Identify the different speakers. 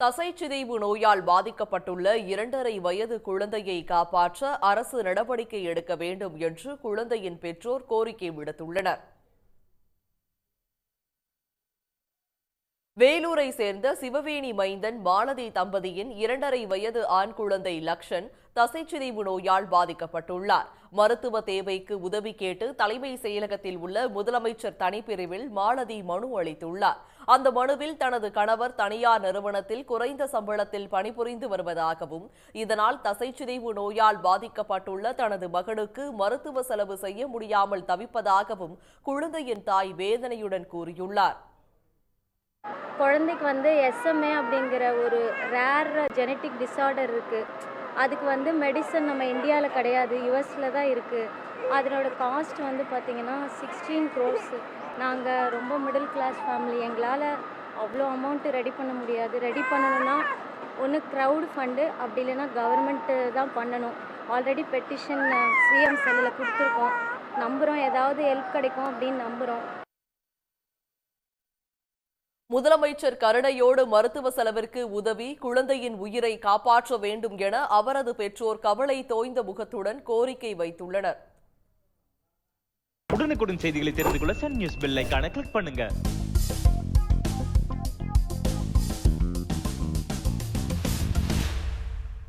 Speaker 1: தசைச்சிதைவு நோயால் பாதிக்கப்பட்டுள்ள இரண்டரை வயது குழந்தையை காப்பாற்ற அரசு நடவடிக்கை எடுக்க வேண்டும் என்று குழந்தையின் பெற்றோர் கோரிக்கை விடுத்துள்ளனர். வேலூரை சேர்ந்த சிவவேணி மைந்தன் மாலதி தம்பதியின் இரண்டரை வயது ஆண் குழந்தை லக்ஷன் தசைச்சிதைவு நோயால் பாதிக்கப்பட்டுள்ளார். மருத்துவ தேவைக்கு உதவி கேட்டு தலைமை செயலகத்தில் உள்ள முதலமைச்சர் தனிப்பிரிவில் மாலதி மனு அளித்துள்ளார். அந்த மனுவில் தனது கணவர் தனியார் நிறுவனத்தில் குறைந்த சம்பளத்தில் பணிபுரிந்து வருவதாகவும் இதனால் தசைச்சிதைவு நோயால் பாதிக்கப்பட்டுள்ள தனது மகனுக்கு மருத்துவ செலவு செய்ய முடியாமல் தவிப்பதாகவும் குழந்தையின் தாய் வேதனையுடன் கூறியுள்ளார்.
Speaker 2: குழந்தைக்கு வந்து எஸ்எம்ஏ அப்படிங்கிற ஒரு ரேர் ஜெனட்டிக் டிஸார்டர் இருக்குது அதுக்கு வந்து மெடிசன் நம்ம இந்தியாவில் கிடையாது யூஎஸில் தான் இருக்குது அதனோட காஸ்ட் வந்து பார்த்திங்கன்னா சிக்ஸ்டீன் க்ரோர்ஸ் நாங்கள் ரொம்ப மிடில் கிளாஸ் ஃபேமிலி எங்களால் அவ்வளோ அமௌண்ட்டு ரெடி பண்ண முடியாது. ரெடி பண்ணணும்னா ஒன்று க்ரௌட் ஃபண்டு அப்படி இல்லைன்னா கவர்மெண்ட்டு தான் பண்ணணும். ஆல்ரெடி பெட்டிஷன் சிஎம் செல்லில் கொடுத்துருக்கோம். நம்புகிறோம் ஏதாவது ஹெல்ப் கிடைக்கும் அப்படின்னு நம்புகிறோம்
Speaker 1: முதலமைச்சர் கருணையோடு மருத்துவ செலவிற்கு உதவி குழந்தையின் உயிரை காப்பாற்ற வேண்டும் என அவரது பெற்றோர் கவலை தோய்ந்த முகத்துடன் கோரிக்கை வைத்துள்ளனர்.
Speaker 3: உடனுக்குடன் செய்திகளை தெரிந்து கொள்ள சன் நியூஸ் பெல் கிளிக் பண்ணுங்க.